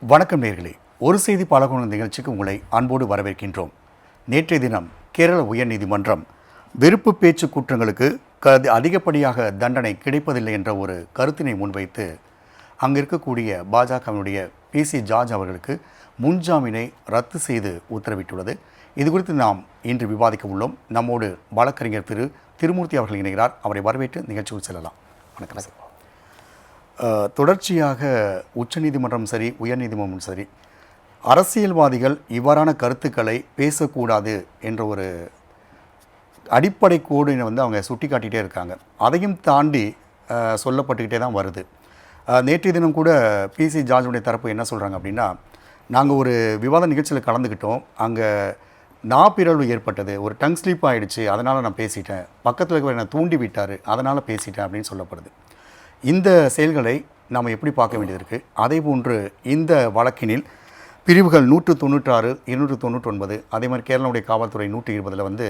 வணக்கம் நேர்களே. ஒரு செய்தி பாலகோணம் நிகழ்ச்சிக்கு உங்களை அன்போடு வரவேற்கின்றோம். நேற்றைய தினம் கேரள உயர்நீதிமன்றம் வெறுப்பு பேச்சு குற்றங்களுக்கு க அதிகப்படியாக தண்டனை கிடைப்பதில்லை என்ற ஒரு கருத்தினை முன்வைத்து அங்கு இருக்கக்கூடிய பாஜகவினுடைய பிசி ஜார்ஜ் அவர்களுக்கு முன்ஜாமீனை ரத்து செய்து உத்தரவிட்டுள்ளது. இது குறித்து நாம் இன்று விவாதிக்க உள்ளோம். நம்மோடு வழக்கறிஞர் திரு திருமூர்த்தி அவர்கள் இணைகிறார். அவரை வரவேற்று நிகழ்ச்சிக்கு செல்லலாம். வணக்கம் சார். தொடர்ச்சியாக உச்சநீதிமன்றம் சரி உயர்நீதிமன்றம் சரி அரசியல்வாதிகள் இவ்வாறான கருத்துக்களை பேசக்கூடாது என்ற ஒரு அடிப்படை கோடினை வந்து அவங்க சுட்டி காட்டிகிட்டே இருக்காங்க. அதையும் தாண்டி சொல்லப்பட்டுக்கிட்டே தான் வருது. நேற்றைய தினம் கூட பிசி ஜார்ஜுடைய தரப்பு என்ன சொல்கிறாங்க அப்படின்னா நாங்கள் ஒரு விவாத நிகழ்ச்சியில் கலந்துக்கிட்டோம். அங்கே நாப்பிரழ்வு ஏற்பட்டது. ஒரு டங் ஸ்லீப் ஆகிடுச்சு அதனால் நான் பேசிட்டேன். பக்கத்தில் இருக்கிற என்னை தூண்டி விட்டார். அதனால் பேசிட்டேன் அப்படின்னு சொல்லப்படுது. இந்த செயல்களை நாம் எப்படி பார்க்க வேண்டியது இருக்குது அதே போன்று இந்த வழக்கினில் பிரிவுகள் நூற்று தொண்ணூற்றாறு இருநூற்று தொண்ணூற்றொன்பது அதே மாதிரி கேரளாவுடைய காவல்துறை நூற்றி இருபதில் வந்து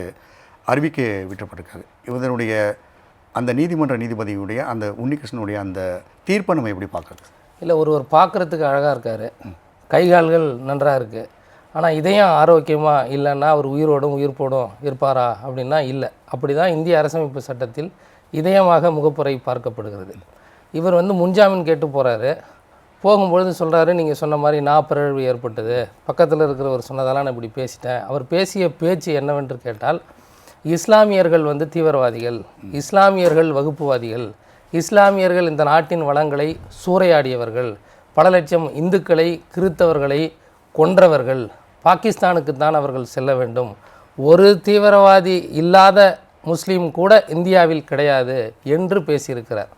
அறிவிக்க விட்டப்பட்டிருக்காங்க. இவதனுடைய அந்த நீதிமன்ற நீதிபதியுடைய அந்த உன்னிகிருஷ்ணனுடைய அந்த தீர்ப்பை நம்ம எப்படி பார்க்குறது? இல்லை ஒருவர் பார்க்குறதுக்கு அழகாக இருக்கார். கை கால்கள் நன்றாக இருக்குது ஆனால் இதயம் ஆரோக்கியமாக இல்லைன்னா அவர் உயிரோடும் உயிர்ப்போடும் இருப்பாரா அப்படின்னா இல்லை. அப்படி தான் இந்திய அரசமைப்பு சட்டத்தில் இதயமாக முகப்புரை பார்க்கப்படுகிறது. இவர் வந்து முன்ஜாமீன் கேட்டு போகிறாரு போகும்பொழுது சொல்கிறாரு நீங்கள் சொன்ன மாதிரி நான் பிறழ்வு ஏற்பட்டது. பக்கத்தில் இருக்கிறவர் சொன்னதெல்லாம் நான் இப்படி பேசிட்டேன். அவர் பேசிய பேச்சு என்னவென்று கேட்டால் இஸ்லாமியர்கள் வந்து தீவிரவாதிகள். இஸ்லாமியர்கள் வகுப்புவாதிகள். இஸ்லாமியர்கள் இந்த நாட்டின் வளங்களை சூறையாடியவர்கள். பல லட்சம் இந்துக்களை கிறித்தவர்களை கொன்றவர்கள். பாகிஸ்தானுக்கு தான் அவர்கள் செல்ல வேண்டும். ஒரு தீவிரவாதி இல்லாத முஸ்லீம் கூட இந்தியாவில் கிடையாது என்று பேசியிருக்கிறார்.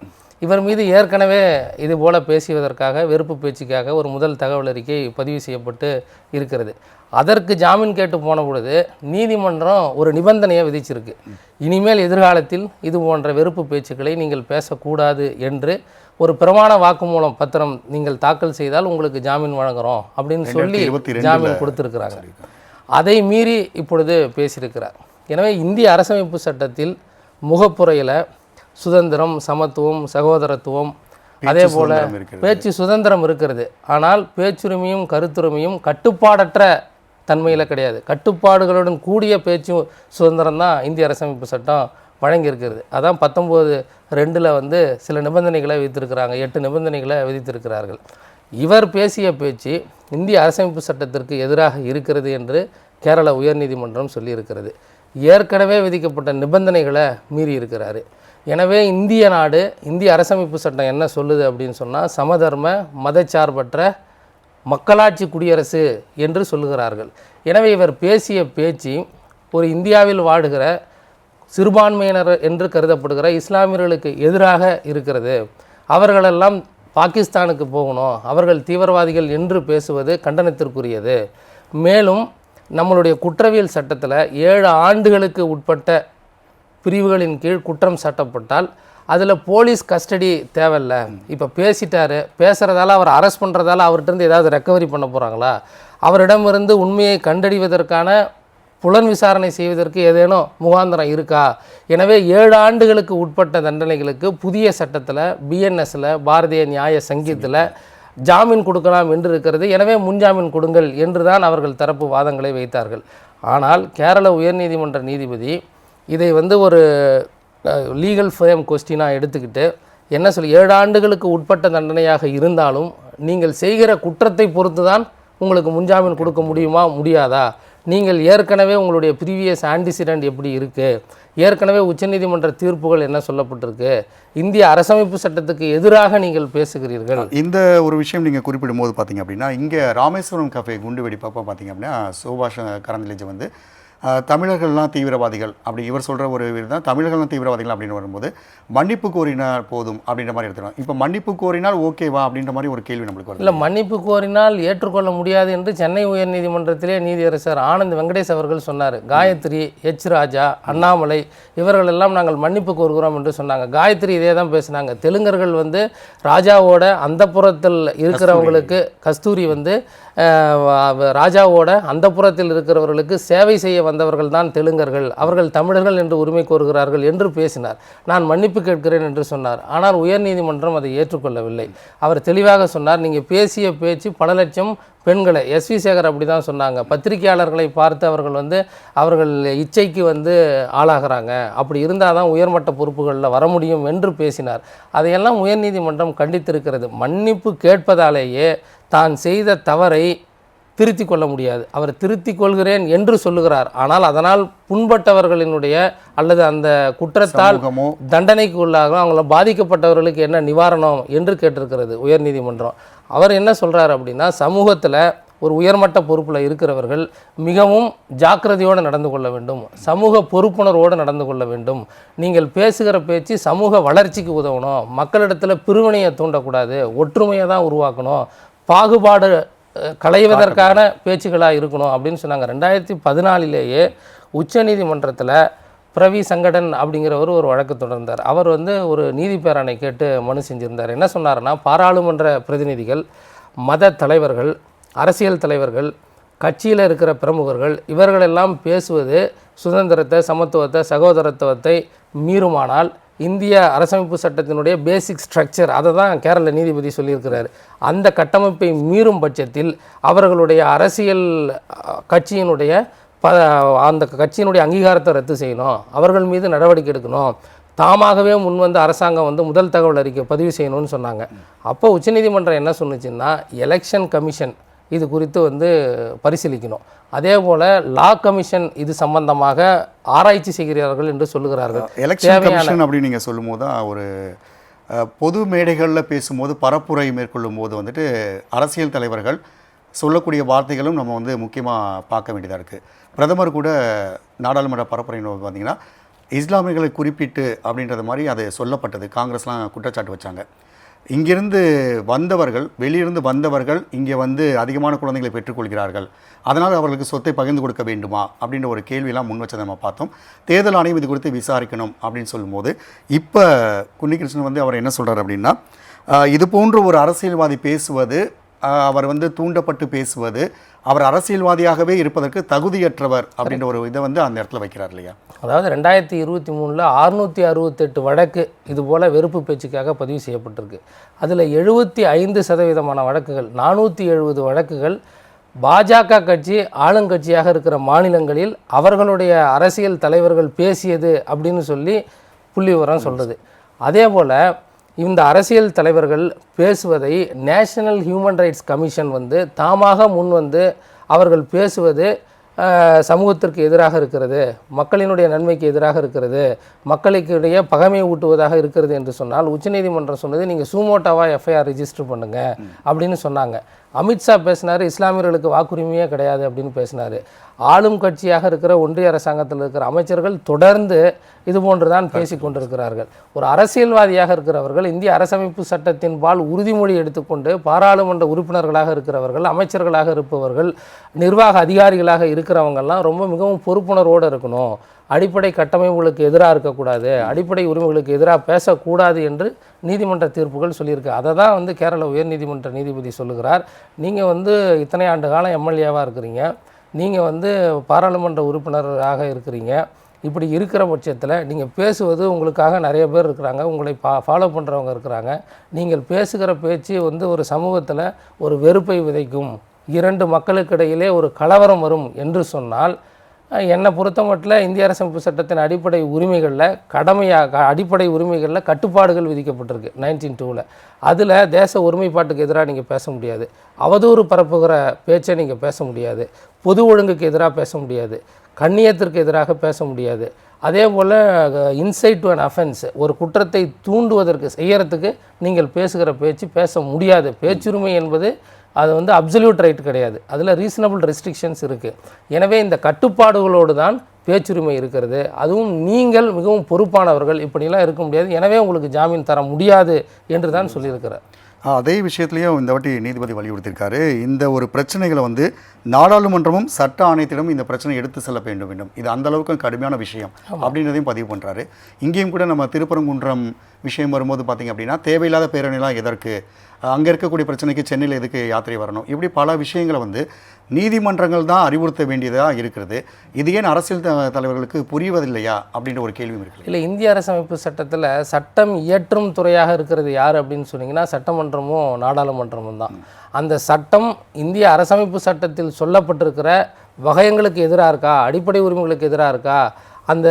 இவர் மீது ஏற்கனவே இது போல பேசியதற்காக வெறுப்பு பேச்சுக்காக ஒரு முதல் தகவல் அறிக்கை பதிவு செய்யப்பட்டு இருக்கிறது. அதற்கு ஜாமீன் கேட்டு போன பொழுது நீதிமன்றம் ஒரு நிபந்தனையை விதிச்சிருக்கு. இனிமேல் எதிர்காலத்தில் இது போன்ற வெறுப்பு பேச்சுக்களை நீங்கள் பேசக்கூடாது என்று ஒரு பிரமாண வாக்குமூலம் பத்திரம் நீங்கள் தாக்கல் செய்தால் உங்களுக்கு ஜாமீன் வழங்குறோம் அப்படின்னு சொல்லி 2022 ஜாமீன் கொடுத்துருக்குறாங்க. அதை மீறி இப்பொழுது பேசியிருக்கிறார். எனவே இந்திய அரசமைப்பு சட்டத்தில் முகப்புரையில் சுதந்திரம் சமத்துவம் சகோதரத்துவம் அதே போல். பேச்சு சுதந்திரம் இருக்கிறது. ஆனால் பேச்சுரிமையும் கருத்துரிமையும் கட்டுப்பாடற்ற தன்மையில் கிடையாது. கட்டுப்பாடுகளுடன் கூடிய பேச்சு சுதந்திரம் தான் இந்திய அரசமைப்பு சட்டம் வழங்கியிருக்கிறது. அதான் பத்தொம்போது ரெண்டில் வந்து சில நிபந்தனைகளை விதித்திருக்கிறாங்க. எட்டு நிபந்தனைகளை விதித்திருக்கிறார்கள். இவர் பேசிய பேச்சு இந்திய அரசமைப்பு சட்டத்திற்கு எதிராக இருக்கிறது என்று கேரள உயர்நீதிமன்றம் சொல்லியிருக்கிறது. ஏற்கனவே விதிக்கப்பட்ட நிபந்தனைகளை மீறி இருக்கிறாரு எனவே இந்திய நாடு இந்திய அரசமைப்பு சட்டம் என்ன சொல்லுது அப்படின்னு சொன்னால் சமதர்ம மதச்சார்பற்ற மக்களாட்சி குடியரசு என்று சொல்லுகிறார்கள். எனவே இவர் பேசிய பேச்சு ஒரு இந்தியாவில் வாடுகிற சிறுபான்மையினர் என்று கருதப்படுகிற இஸ்லாமியர்களுக்கு எதிராக இருக்கிறது. அவர்களெல்லாம் பாகிஸ்தானுக்கு போகணும் அவர்கள் தீவிரவாதிகள் என்று பேசுவது கண்டனத்திற்குரியது. மேலும் நம்மளுடைய குற்றவியல் சட்டத்தில் ஏழு ஆண்டுகளுக்கு உட்பட்ட பிரிவுகளின் கீழ் குற்றம் சாட்டப்பட்டால் அதில் போலீஸ் கஸ்டடி தேவையில்ல. இப்போ பேசிட்டாரு. பேசுகிறதால அவர் அரெஸ்ட் பண்ணுறதால அவர்கிட்ட ஏதாவது ரெக்கவரி பண்ண போகிறாங்களா அவரிடமிருந்து உண்மையை கண்டறிவதற்கான புலன் விசாரணை செய்வதற்கு ஏதேனும் முகாந்திரம் இருக்கா? எனவே ஏழு ஆண்டுகளுக்கு உட்பட்ட தண்டனைகளுக்கு புதிய சட்டத்தில் பிஎன்எஸில் பாரதிய நியாய சங்கீத்தில் ஜாமீன் கொடுக்கலாம் என்று இருக்கிறது. எனவே முன்ஜாமீன் கொடுங்கள் என்று தான் அவர்கள் தரப்பு வாதங்களை வைத்தார்கள். ஆனால் கேரள உயர்நீதிமன்ற நீதிபதி இதை வந்து ஒரு லீகல் ஃப்ரேம் கொஸ்டினாக எடுத்துக்கிட்டு என்ன சொல்லி ஏழு ஆண்டுகளுக்கு உட்பட்ட தண்டனையாக இருந்தாலும் நீங்கள் செய்கிற குற்றத்தை பொறுத்து தான் உங்களுக்கு முன்ஜாமீன் கொடுக்க முடியுமா முடியாதா? நீங்கள் ஏற்கனவே உங்களுடைய ப்ரீவியஸ் ஆன்டிசிடென்ட் எப்படி இருக்குது ஏற்கனவே உச்சநீதிமன்ற தீர்ப்புகள் என்ன சொல்லப்பட்டிருக்கு? இந்திய அரசமைப்பு சட்டத்துக்கு எதிராக நீங்கள் பேசுகிறீர்கள். இந்த ஒரு விஷயம் நீங்கள் குறிப்பிடும்போது பார்த்தீங்க அப்படின்னா இங்கே ராமேஸ்வரம் கஃபே குண்டு வெடிப்பப்போ பார்த்தீங்க அப்படின்னா சுபாஷ் கரந்தலேஜ் வந்து தமிழர்கள்லாம் தீவிரவாதிகள் அப்படி இவர் சொல்கிற ஒரு இது தான் தமிழர்கள்லாம் தீவிரவாதிகள் அப்படின்னு வரும்போது மன்னிப்பு கோரினால் போதும் அப்படின்ற மாதிரி எடுத்துக்கலாம். இப்போ மன்னிப்பு கோரினால் ஓகேவா அப்படின்ற மாதிரி ஒரு கேள்வி நம்மளுக்கு வருது. இல்லை மன்னிப்பு கோரினால் ஏற்றுக்கொள்ள முடியாது என்று சென்னை உயர்நீதிமன்றத்திலே நீதியரசர் ஆனந்த் வெங்கடேஷ் அவர்கள் சொன்னார். காயத்ரி எச் ராஜா அண்ணாமலை இவர்கள் எல்லாம் நாங்கள் மன்னிப்பு கோருகிறோம் என்று சொன்னாங்க. காயத்ரி இதே தான் பேசினாங்க. தெலுங்கர்கள் வந்து ராஜாவோட அந்தப்புறத்தில் இருக்கிறவங்களுக்கு கஸ்தூரி. வந்து ராஜாவோட அந்தப்புறத்தில் இருக்கிறவர்களுக்கு சேவை செய்ய வந்தவர்கள் தான் தெலுங்கர்கள். அவர்கள் தமிழர்கள் என்று உரிமை கோருகிறார்கள் என்று பேசினார். நான் மன்னிப்பு கேட்கிறேன் என்று சொன்னார். ஆனால் உயர்நீதிமன்றம் அதை ஏற்றுக்கொள்ளவில்லை. அவர் தெளிவாக சொன்னார் நீங்கள் பேசிய பேச்சு பல லட்சம் பெண்களை எஸ்வி சேகர் அப்படி தான் சொன்னாங்க. பத்திரிகையாளர்களை பார்த்து அவர்கள் வந்து அவர்கள் இச்சைக்கு வந்து ஆளாகிறாங்க. அப்படி இருந்தால் தான் உயர்மட்ட பொறுப்புகளில் வர முடியும் என்று பேசினார். அதையெல்லாம் உயர்நீதிமன்றம் கண்டித்திருக்கிறது. மன்னிப்பு கேட்பதாலேயே தான் செய்த தவறை திருத்திக் கொள்ள முடியாது. அவர் திருத்திக் கொள்கிறேன் என்று சொல்லுகிறார். ஆனால் அதனால் புண்பட்டவர்களினுடைய அல்லது அந்த குற்றத்தால் தண்டனைக்கு உள்ளாக அவங்கள பாதிக்கப்பட்டவர்களுக்கு என்ன நிவாரணம் என்று கேட்டிருக்கிறது உயர்நீதிமன்றம் அவர் என்ன சொல்றாரு அப்படின்னா சமூகத்தில் ஒரு உயர்மட்ட பொறுப்பில் இருக்கிறவர்கள் மிகவும் ஜாக்கிரதையோடு நடந்து கொள்ள வேண்டும். சமூக பொறுப்புணர்வோடு நடந்து கொள்ள வேண்டும். நீங்கள் பேசுகிற பேச்சு சமூக வளர்ச்சிக்கு உதவணும். மக்களிடத்தில் பிரிவினையை தூண்டக்கூடாது. ஒற்றுமையை தான் உருவாக்கணும். பாகுபாடு களைவதற்கான பேச்சுகளாக இருக்கணும் அப்படின்னு சொன்னாங்க. ரெண்டாயிரத்தி பதினாலிலேயே உச்சநீதிமன்றத்தில் பிரவி சங்கடன் அப்படிங்கிறவர் ஒரு வழக்கு தொடர்ந்தார். அவர் வந்து ஒரு நீதி பேரணை கேட்டு மனு செஞ்சிருந்தார். என்ன சொன்னார்னா பாராளுமன்ற பிரதிநிதிகள் மத தலைவர்கள் அரசியல் தலைவர்கள் கட்சியில் இருக்கிற பிரமுகர்கள் இவர்களெல்லாம் பேசுவது சுதந்திரத்தை சமத்துவத்தை சகோதரத்துவத்தை மீறுமானால் இந்திய அரசமைப்பு சட்டத்தினுடைய பேசிக் ஸ்ட்ரக்சர் அதை தான் கேரள நீதிபதி சொல்லியிருக்கிறார். அந்த கட்டமைப்பை மீறும் பட்சத்தில் அவர்களுடைய அரசியல் கட்சியினுடைய ப அந்த கட்சியினுடைய அங்கீகாரத்தை ரத்து செய்யணும். அவர்கள் மீது நடவடிக்கை எடுக்கணும். தாமாகவே முன் வந்து அரசாங்கம் வந்து முதல் தகவல் அறிக்கை பதிவு செய்யணும்னு சொன்னாங்க. அப்போ உச்சநீதிமன்றம் என்ன சொன்னுச்சுன்னா எலெக்ஷன் கமிஷன் இது குறித்து வந்து பரிசீலிக்கணும். அதே போல் லா கமிஷன் இது சம்பந்தமாக ஆராய்ச்சி செய்கிறார்கள் என்று சொல்லுகிறார்கள். எலெக்ஷன் கமிஷன் அப்படின்னு நீங்கள் சொல்லும்போது தான் ஒரு பொது மேடைகளில் பேசும்போது பரப்புரை மேற்கொள்ளும் போது வந்துட்டு அரசியல் தலைவர்கள் சொல்லக்கூடிய வார்த்தைகளும் நம்ம வந்து முக்கியமாக பார்க்க வேண்டியதாக இருக்குது பிரதமர் கூட நாடாளுமன்ற பரப்புரைன்னு பார்த்தீங்கன்னா இஸ்லாமியர்களை குறிப்பிட்டு அப்படின்றது மாதிரி அது சொல்லப்பட்டது. காங்கிரஸ்லாம் குற்றச்சாட்டு வச்சாங்க. இங்கிருந்து வந்தவர்கள் வெளியிருந்து வந்தவர்கள் இங்கே வந்து அதிகமான குழந்தைகளை பெற்றுக்கொள்கிறார்கள். அதனால் அவர்களுக்கு சொத்தை பகிர்ந்து கொடுக்க வேண்டுமா? அப்படின்ற ஒரு கேள்வியெல்லாம் முன் வச்சதை நம்ம பார்த்தோம். தேர்தல் ஆணையம் இது குறித்து விசாரிக்கணும் அப்படின்னு சொல்லும்போது இப்போ குன்னிகிருஷ்ணன் வந்து அவர் என்ன சொல்கிறார் அப்படின்னா இது போன்ற ஒரு அரசியல்வாதி பேசுவது அவர் வந்து தூண்டப்பட்டு பேசுவது அவர் அரசியல்வாதியாகவே இருப்பதற்கு தகுதியற்றவர் அப்படின்ற ஒரு இதை வந்து அந்த இடத்துல வைக்கிறார் இல்லையா? அதாவது ரெண்டாயிரத்தி இருபத்தி மூணில் அறுநூற்றி அறுபத்தெட்டு வழக்கு இது போல் வெறுப்பு பேச்சுக்காக பதிவு செய்யப்பட்டிருக்கு. அதில் எழுபத்தி ஐந்து சதவீதமான வழக்குகள் நானூற்றி எழுபது வழக்குகள் பாஜக கட்சி ஆளுங்கட்சியாக இருக்கிற மாநிலங்களில் அவர்களுடைய அரசியல் தலைவர்கள் பேசியது அப்படின்னு சொல்லி புள்ளி விவரம் சொல்கிறது அதே போல் இந்த அரசியல் தலைவர்கள் பேசுவதை நேஷனல் ஹியூமன் ரைட்ஸ் கமிஷன் வந்து தாமாக முன் வந்து அவர்கள் பேசுவது சமூகத்திற்கு எதிராக இருக்கிறது மக்களினுடைய நன்மைக்கு எதிராக இருக்கிறது மக்களுக்கிடையே பகைமை ஊட்டுவதாக இருக்கிறது என்று சொன்னால் உச்சநீதிமன்றம் சொன்னது நீங்கள் சூமோட்டாவாக எஃப்ஐஆர் ரிஜிஸ்டர் பண்ணுங்கள் அப்படின்னு சொன்னாங்க. அமித்ஷா பேசினார் இஸ்லாமியர்களுக்கு வாக்குரிமையே கிடையாது அப்படின்னு பேசினார். ஆளும் கட்சியாக இருக்கிற ஒன்றிய அரசாங்கத்தில் இருக்கிற அமைச்சர்கள் தொடர்ந்து இது போன்று தான் பேசி கொண்டிருக்கிறார்கள். ஒரு அரசியல்வாதியாக இருக்கிறவர்கள் இந்திய அரசமைப்பு சட்டத்தின் பால் உறுதிமொழி எடுத்துக்கொண்டு பாராளுமன்ற உறுப்பினர்களாக இருக்கிறவர்கள் அமைச்சர்களாக இருப்பவர்கள் நிர்வாக அதிகாரிகளாக இருக்கிறவங்கெல்லாம் ரொம்ப மிகவும் பொறுப்புணர்வோடு இருக்கணும். அடிப்படை கட்டமைப்புகளுக்கு எதிராக இருக்கக்கூடாது அடிப்படை உரிமைகளுக்கு எதிராக பேசக்கூடாது என்று நீதிமன்ற தீர்ப்புகள் சொல்லியிருக்கு. அதை தான் வந்து கேரள உயர்நீதிமன்ற நீதிபதி சொல்லுகிறார். நீங்கள் வந்து இத்தனை ஆண்டு காலம் எம்எல்ஏவாக இருக்கிறீங்க. நீங்கள் வந்து பாராளுமன்ற உறுப்பினராக இருக்கிறீங்க. இப்படி இருக்கிற பட்சத்தில் நீங்கள் பேசுவது உங்களுக்காக நிறைய பேர் இருக்கிறாங்க. உங்களை பா ஃபாலோ பண்ணுறவங்க இருக்கிறாங்க. நீங்கள் பேசுகிற பேச்சு வந்து ஒரு சமூகத்தில் ஒரு வெறுப்பை விதைக்கும். இரண்டு மக்களுக்கு இடையிலே ஒரு கலவரம் வரும் என்று சொன்னால் என்னை பொறுத்த மட்டும் இந்திய அரசமைப்பு சட்டத்தின் அடிப்படை உரிமைகளில் கடமையாக அடிப்படை உரிமைகளில் கட்டுப்பாடுகள் விதிக்கப்பட்டிருக்கு நைன்டீன் டூவில் அதில் தேச ஒருமைப்பாட்டுக்கு எதிராக நீங்கள் பேச முடியாது. அவதூறு பரப்புகிற பேச்சை நீங்கள் பேச முடியாது. பொது ஒழுங்குக்கு எதிராக பேச முடியாது. கண்ணியத்திற்கு எதிராக பேச முடியாது. அதே போல் இன்சைட் டு அன் அஃபென்ஸ் ஒரு குற்றத்தை தூண்டுவதற்கு செய்யறதுக்கு நீங்கள் பேசுகிற பேச்சு பேச முடியாது. பேச்சுரிமை என்பது அது வந்து அப்சல்யூட் ரைட் கிடையாது. அதில் ரீசனபிள் ரெஸ்ட்ரிக்ஷன்ஸ் இருக்குது எனவே இந்த கட்டுப்பாடுகளோடு தான் பேச்சுரிமை இருக்கிறது. அதுவும் நீங்கள் மிகவும் பொறுப்பானவர்கள். இப்படிலாம் இருக்க முடியாது. எனவே உங்களுக்கு ஜாமீன் தர முடியாது என்று தான் சொல்லியிருக்கிறார். அதே விஷயத்துலையும் இந்த வாட்டி நீதிபதி வலியுறுத்தியிருக்காரு. இந்த ஒரு பிரச்சனைகளை வந்து நாடாளுமன்றமும் சட்ட ஆணையத்திடம் இந்த பிரச்சனை எடுத்து செல்ல வேண்டும் வேண்டும். இது அந்த அளவுக்கு கடுமையான விஷயம் அப்படின்றதையும் பதிவு பண்ணுறாரு இங்கேயும் கூட நம்ம திருப்பரங்குன்றம் விஷயம் வரும்போது பார்த்தீங்க அப்படின்னா தேவையில்லாத பேரணிலாம் எதற்கு? அங்கே இருக்கக்கூடிய பிரச்சனைக்கு சென்னையில் எதுக்கு யாத்திரை வரணும்? இப்படி பல விஷயங்களை வந்து நீதிமன்றங்கள் தான் அறிவுறுத்த வேண்டியதாக இருக்கிறது. இது ஏன் அரசியல் த- தலைவர்களுக்கு புரிவதில்லையா? அப்படின்ற ஒரு கேள்வியும் இருக்கு இல்லை இந்திய அரசமைப்பு சட்டத்தில் சட்டம் இயற்றும் துறையாக இருக்கிறது யார் அப்படின்னு சொன்னீங்கன்னா சட்டமன்றமும் நாடாளுமன்றமும் தான். அந்த சட்டம் இந்திய அரசமைப்பு சட்டத்தில் சொல்லப்பட்டிருக்கிற வகையங்களுக்கு எதிராக இருக்கா? அடிப்படை உரிமைகளுக்கு எதிராக இருக்கா? அந்த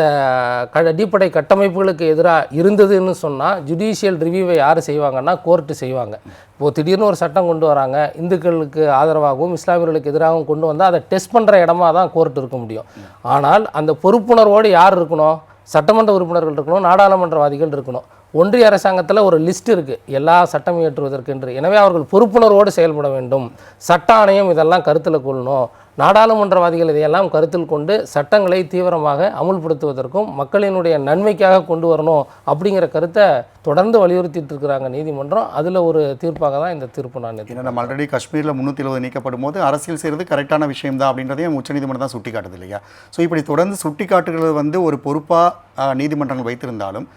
க அடிப்படை கட்டமைப்புகளுக்கு எதிராக இருந்ததுன்னு சொன்னால் ஜுடிஷியல் ரிவ்யூவை யார் செய்வாங்கன்னா கோர்ட்டு செய்வாங்க. இப்போது திடீர்னு ஒரு சட்டம் கொண்டு வராங்க இந்துக்களுக்கு ஆதரவாகவும் இஸ்லாமியர்களுக்கு எதிராகவும் கொண்டு வந்தால் அதை டெஸ்ட் பண்ணுற இடமா தான் கோர்ட் இருக்க முடியும். ஆனால் அந்த பொறுப்புணர்வோடு யார் இருக்கணும்? சட்டமன்ற உறுப்பினர்கள் இருக்கணும் நாடாளுமன்றவாதிகள் இருக்கணும். ஒன்றிய அரசாங்கத்தில் ஒரு லிஸ்ட் இருக்குது எல்லா சட்டம் இயற்றுவதற்கென்று. எனவே அவர்கள் பொறுப்புணர்வோடு செயல்பட வேண்டும். சட்ட ஆணையம் இதெல்லாம் கருத்தில் கொள்ளணும். நாடாளுமன்றவாதிகள் இதையெல்லாம் கருத்தில் கொண்டு சட்டங்களை தீவிரமாக அமுல்படுத்துவதற்கும் மக்களினுடைய நன்மைக்காக கொண்டு வரணும் அப்படிங்கிற கருத்தை தொடர்ந்து வலியுறுத்திட்டு இருக்கிறாங்க நீதிமன்றம். அதில் ஒரு தீர்ப்பாக தான் இந்த தீர்ப்பு நான் ஏன்னா நம்ம ஆல்ரெடி காஷ்மீரில் முந்நூற்றி எழுபது நீக்கப்படும் போது அரசியல் செய்கிறது கரெக்டான விஷயம் தான் அப்படின்றதையும் உச்சநீதிமன்றம் தான் சுட்டி காட்டுது இல்லையா? ஸோ இப்படி தொடர்ந்து சுட்டி காட்டுகிறது வந்து ஒரு பொறுப்பாக நீதிமன்றங்கள் வைத்திருந்தாலும்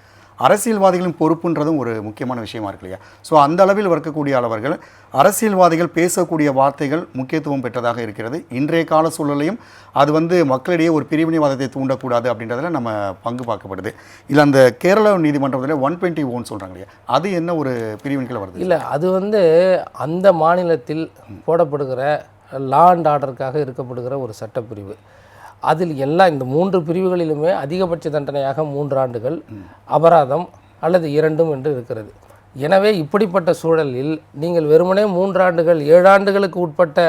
அரசியல்வாதிகளின் பொறுப்புன்றதும் ஒரு முக்கியமான விஷயமா இருக்கு இல்லையா? ஸோ அந்த அளவில் இருக்கக்கூடிய அளவர்கள் அரசியல்வாதிகள் பேசக்கூடிய வார்த்தைகள் முக்கியத்துவம் பெற்றதாக இருக்கிறது. இன்றைய கால சூழலையும் அது வந்து மக்களிடையே ஒரு பிரிவினைவாதத்தை தூண்டக்கூடாது அப்படின்றதில் நம்ம பங்கு பார்க்கப்படுது. இல்லை அந்த கேரள நீதிமன்றத்தில் ஒன் டுவெண்ட்டி ஓன் சொல்கிறாங்க இல்லையா? அது என்ன ஒரு பிரிவினைகள் வருது? இல்லை அது வந்து அந்த மாநிலத்தில் போடப்படுகிற லா அண்ட் ஆர்டருக்காக இருக்கப்படுகிற ஒரு சட்டப்பிரிவு. அதில் எல்லா இந்த மூன்று பிரிவுகளிலுமே அதிகபட்ச தண்டனையாக மூன்று ஆண்டுகள் அபராதம் அல்லது இரண்டும் என்று இருக்கிறது. எனவே இப்படிப்பட்ட சூழலில் நீங்கள் வெறுமனே மூன்றாண்டுகள் ஏழு ஆண்டுகளுக்கு உட்பட்ட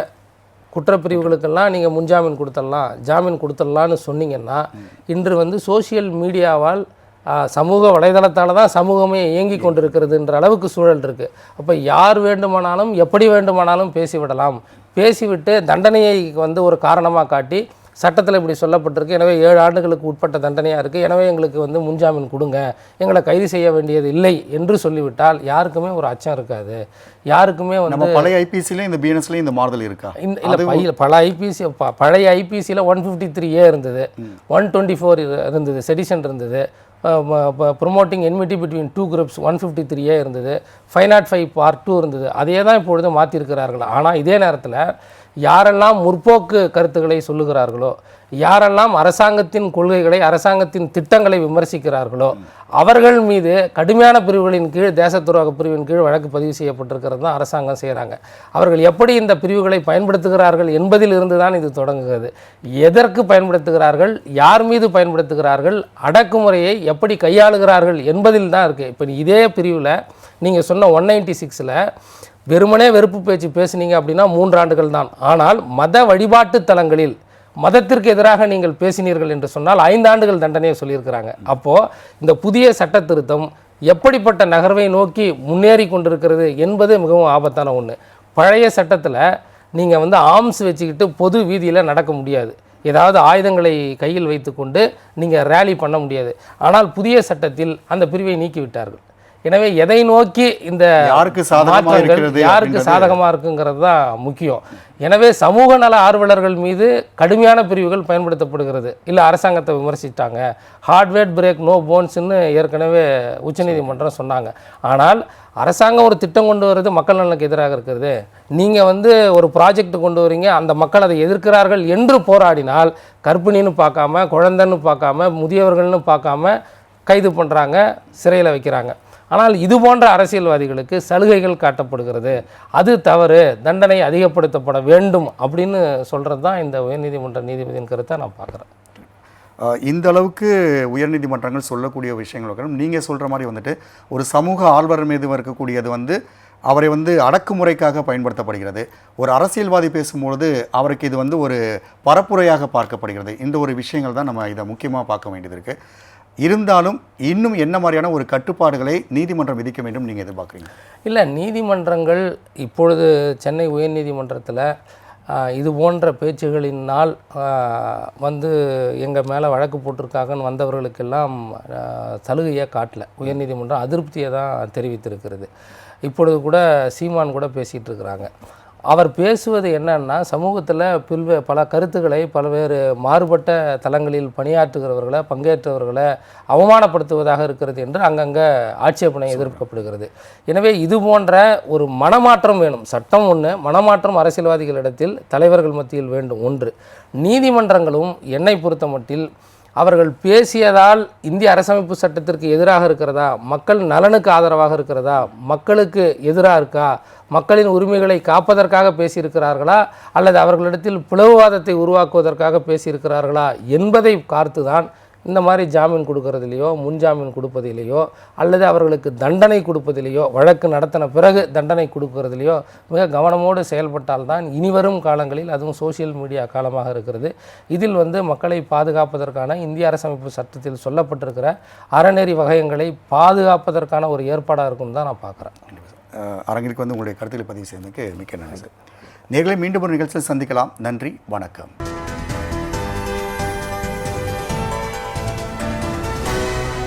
குற்றப்பிரிவுகளுக்கெல்லாம் நீங்கள் முன்ஜாமீன் கொடுத்துடலாம் ஜாமீன் கொடுத்துடலான்னு சொன்னீங்கன்னா இன்று வந்து சோஷியல் மீடியாவால் சமூக வலைதளத்தால் தான் சமூகமே இயங்கி கொண்டிருக்கிறதுன்ற அளவுக்கு சூழல் இருக்குது அப்போ யார் வேண்டுமானாலும் எப்படி வேண்டுமானாலும் பேசிவிடலாம். பேசிவிட்டு தண்டனையை வந்து ஒரு காரணமாக காட்டி சட்டத்தில் இப்படி சொல்லப்பட்டிருக்கு. எனவே ஏழு ஆண்டுகளுக்கு உட்பட்ட தண்டனையாக இருக்குது எனவே எங்களுக்கு வந்து முன்ஜாமீன் கொடுங்க. எங்களை கைது செய்ய வேண்டியது இல்லை என்று சொல்லிவிட்டால் யாருக்குமே ஒரு அச்சம் இருக்காது. யாருக்குமே வந்து பழைய ஐபிசிலையும் இந்த பிஎன்எஸ்லையும் இந்த மாறுதல் இருக்கா? இல்லை பல ஐபிசி பழைய ஐபிசியில் ஒன் ஃபிஃப்டி த்ரீ ஏ இருந்தது. ஒன் டுவெண்ட்டி ஃபோர் இருந்தது. செடிஷன் இருந்தது. Promoting enmity between two groups one fifty three A இருந்தது. Five naught five part two இருந்தது. அதையே தான் இப்பொழுது மாற்றிருக்கிறார்கள் ஆனால் இதே நேரத்தில் யாரெல்லாம் முற்போக்கு கருத்துக்களை சொல்லுகிறார்களோ யாரெல்லாம் அரசாங்கத்தின் கொள்கைகளை அரசாங்கத்தின் திட்டங்களை விமர்சிக்கிறார்களோ அவர்கள் மீது கடுமையான பிரிவுகளின் கீழ் தேச துரோக பிரிவின் கீழ் வழக்கு பதிவு செய்யப்பட்டிருக்கிறது தான் அரசாங்கம் செய்கிறாங்க. அவர்கள் எப்படி இந்த பிரிவுகளை பயன்படுத்துகிறார்கள் என்பதில் இருந்து தான் இது தொடங்குகிறது. எதற்கு பயன்படுத்துகிறார்கள் யார் மீது பயன்படுத்துகிறார்கள் அடக்குமுறையை எப்படி கையாளுகிறார்கள் என்பதில் தான் இருக்குது இப்போ இதே பிரிவில் நீங்கள் சொன்ன ஒன் நைன்டி சிக்ஸில் வெறுமனே வெறுப்பு பேச்சு பேசுனீங்க அப்படின்னா மூன்றாண்டுகள் தான் ஆனால் மத வழிபாட்டு தலங்களில் மதத்திற்கு எதிராக நீங்கள் பேசினீர்கள் என்று சொன்னால் ஐந்தாண்டுகள் தண்டனையை சொல்லியிருக்கிறாங்க. அப்போது இந்த புதிய சட்ட திருத்தம் எப்படிப்பட்ட நகர்வை நோக்கி முன்னேறி கொண்டிருக்கிறது என்பது மிகவும் ஆபத்தான ஒன்று பழைய சட்டத்தில் நீங்கள் வந்து ஆர்ம்ஸ் வச்சுக்கிட்டு பொது வீதியில் நடக்க முடியாது. ஏதாவது ஆயுதங்களை கையில் வைத்துக்கொண்டு நீங்கள் ரேலி பண்ண முடியாது. ஆனால் புதிய சட்டத்தில் அந்த பிரிவை நீக்கிவிட்டார்கள். எனவே எதை நோக்கி இந்த யாருக்கு சாதகமா மாற்றங்கள் இருக்கிறது யாருக்கு சாதகமாக இருக்குங்கிறது தான் முக்கியம். எனவே சமூக நல ஆர்வலர்கள் மீது கடுமையான பிரிவுகள் பயன்படுத்தப்படுகிறது. இல்லை அரசாங்கத்தை விமர்சித்தாங்க ஹார்ட்வேர் பிரேக் நோ போன்ஸ்னு ஏற்கனவே உச்சநீதிமன்றம் சொன்னாங்க. ஆனால் அரசாங்கம் ஒரு திட்டம் கொண்டு வர்றது மக்கள் நலனுக்கு எதிராக இருக்கிறது. நீங்கள் வந்து ஒரு ப்ராஜெக்ட் கொண்டு வரீங்க அந்த மக்கள் அதை எதிர்க்கிறார்கள் என்று போராடினால் கர்ப்பிணின்னு பார்க்காம குழந்தைன்னு பார்க்காம முதியவர்கள்னு பார்க்காம கைது பண்ணுறாங்க சிறையில் வைக்கிறாங்க. ஆனால் இது போன்ற அரசியல்வாதிகளுக்கு சலுகைகள் காட்டப்படுகிறது. அது தவறு தண்டனை அதிகப்படுத்தப்பட வேண்டும் அப்படின்னு சொல்கிறது தான் இந்த உயர்நீதிமன்ற நீதிபதியின் கருத்தை நான் பார்க்குறேன். இந்த அளவுக்கு உயர்நீதிமன்றங்கள் சொல்லக்கூடிய விஷயங்களுக்கும் நீங்கள் சொல்கிற மாதிரி வந்துட்டு ஒரு சமூக ஆர்வலர் மீது இருக்கக்கூடியது வந்து அவரை வந்து அடக்குமுறைக்காக பயன்படுத்தப்படுகிறது. ஒரு அரசியல்வாதி பேசும்பொழுது அவருக்கு இது வந்து ஒரு பரப்புரையாக பார்க்கப்படுகிறது. இந்த ஒரு விஷயங்கள் தான் நம்ம இதை முக்கியமாக பார்க்க வேண்டியது இருக்குது இருந்தாலும் இன்னும் என்ன மாதிரியான ஒரு கட்டுப்பாடுகளை நீதிமன்றம் விதிக்க வேண்டும் நீங்கள் எதிர்பார்க்குறீங்க? இல்லை நீதிமன்றங்கள் இப்பொழுது சென்னை உயர்நீதிமன்றத்தில் இது போன்ற பேச்சுகளினால் வந்து எங்கள் மேலே வழக்கு போட்டிருக்காங்கன்னு வந்தவர்களுக்கெல்லாம் சலுகையாக காட்டல. உயர்நீதிமன்றம் அதிருப்தியை தான் தெரிவித்திருக்கிறது. இப்பொழுது கூட சீமான் கூட பேசிகிட்டு இருக்கிறாங்க. அவர் பேசுவது என்னன்னா சமூகத்தில் பில்வே பல கருத்துக்களை பல்வேறு மாறுபட்ட தளங்களில் பணியாற்றுகிறவர்களை பங்கேற்றவர்களை அவமானப்படுத்துவதாக இருக்கிறது என்று அங்கங்கே ஆட்சேபனை எதிர்க்கப்படுகிறது. எனவே இது போன்ற ஒரு மனமாற்றம் வேணும். சட்டம் ஒன்று மனமாற்றம் அரசியல்வாதிகளிடத்தில் தலைவர்கள் மத்தியில் வேண்டும். ஒன்று நீதிமன்றங்களும் என்னை பொறுத்த மட்டில் அவர்கள் பேசியதால் இந்திய அரசமைப்பு சட்டத்திற்கு எதிராக இருக்கிறதா? மக்கள் நலனுக்கு ஆதரவாக இருக்கிறதா? மக்களுக்கு எதிராக இருக்கா? மக்களின் உரிமைகளை காப்பதற்காக பேசியிருக்கிறார்களா? அல்லது அவர்களிடத்தில் பிளவுவாதத்தை உருவாக்குவதற்காக பேசியிருக்கிறார்களா? என்பதை பார்த்துதான் இந்த மாதிரி ஜாமீன் கொடுக்கறதுலையோ முன்ஜாமீன் கொடுப்பதிலேயோ அல்லது அவர்களுக்கு தண்டனை கொடுப்பதிலேயோ வழக்கு நடத்தின பிறகு தண்டனை கொடுக்கறதுலையோ மிக கவனமோடு செயல்பட்டால்தான் இனிவரும் காலங்களில் அதுவும் சோஷியல் மீடியா காலமாக இருக்கிறது. இதில் வந்து மக்களை பாதுகாப்பதற்கான இந்திய அரசமைப்பு சட்டத்தில் சொல்லப்பட்டிருக்கிற அறநெறி வகையங்களை பாதுகாப்பதற்கான ஒரு ஏற்பாடாக இருக்கும்னு தான் நான் பார்க்குறேன். அரங்கிற்கு வந்து உங்களுடைய கருத்தில் பதிவு செய்ததுக்கு மிக்க நன்றி. நேர்களை மீண்டும் ஒரு நிகழ்ச்சியில் சந்திக்கலாம். நன்றி. வணக்கம்.